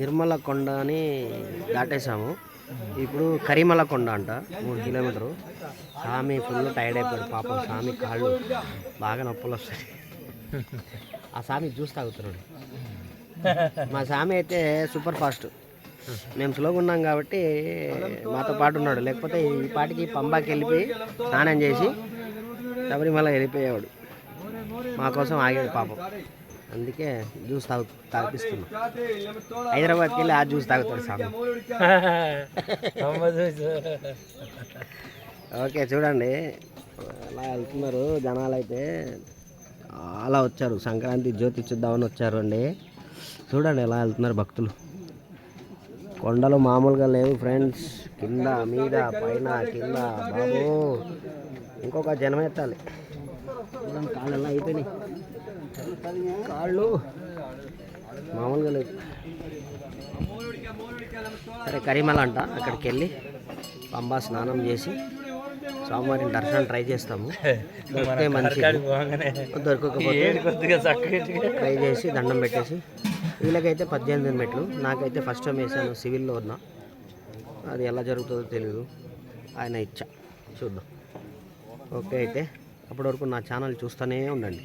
నిర్మల కొండ అని దాటేసాము ఇప్పుడు కరిమల కొండ అంట మూడు కిలోమీటరు. స్వామి ఫుల్ టైర్డ్ అయిపోయాడు పాపం స్వామి కాళ్ళు బాగా నొప్పులు వస్తాయి. ఆ స్వామి జ్యూస్ తాగుతున్నాడు. మా స్వామి అయితే సూపర్ ఫాస్ట్. మేము స్లోగా ఉన్నాం కాబట్టి మాతో పాటు ఉన్నాడు. లేకపోతే ఈ పాటికి పంబాకి వెళ్ళిపోయి స్నానం చేసి శబరిమల వెళ్ళిపోయేవాడు. మా కోసం ఆగాడు పాపం. అందుకే జ్యూస్ తాగు తాగిస్తున్నాం హైదరాబాద్కి వెళ్ళి ఆ జ్యూస్ తాగుతాడు స్వామి ఓకే చూడండి. అలా వెళ్తున్నారు జనాలు అయితే అలా వచ్చారు. సంక్రాంతి జ్యోతి చూద్దామని వచ్చారు అండి. చూడండి ఎలా వెళ్తున్నారు భక్తులు. కొండలు మామూలుగా లేవు ఫ్రెండ్స్. కింద మీద పైన కింద. బాబు ఇంకొక జనం ఎత్తాలి చూడండి కాళ్ళు ఎలా అయిపోయినాయి. కాళ్ళు మామూలుగా లేవు. సరే కరిమల అంట అక్కడికి వెళ్ళి పంబా స్నానం చేసి స్వామివారిని దర్శనం ట్రై చేస్తాము. దొరకకపోతే ట్రై చేసి దండం పెట్టేసి వీళ్ళకైతే పద్దెనిమిది మెట్లు. నాకైతే ఫస్ట్ టైం వేసాను సివిల్లో ఉన్నా. అది ఎలా జరుగుతుందో తెలియదు ఆయన ఇచ్చా. చూద్దాం. ఓకే అయితే. అప్పటి వరకు నా ఛానల్ చూస్తూనే ఉండండి.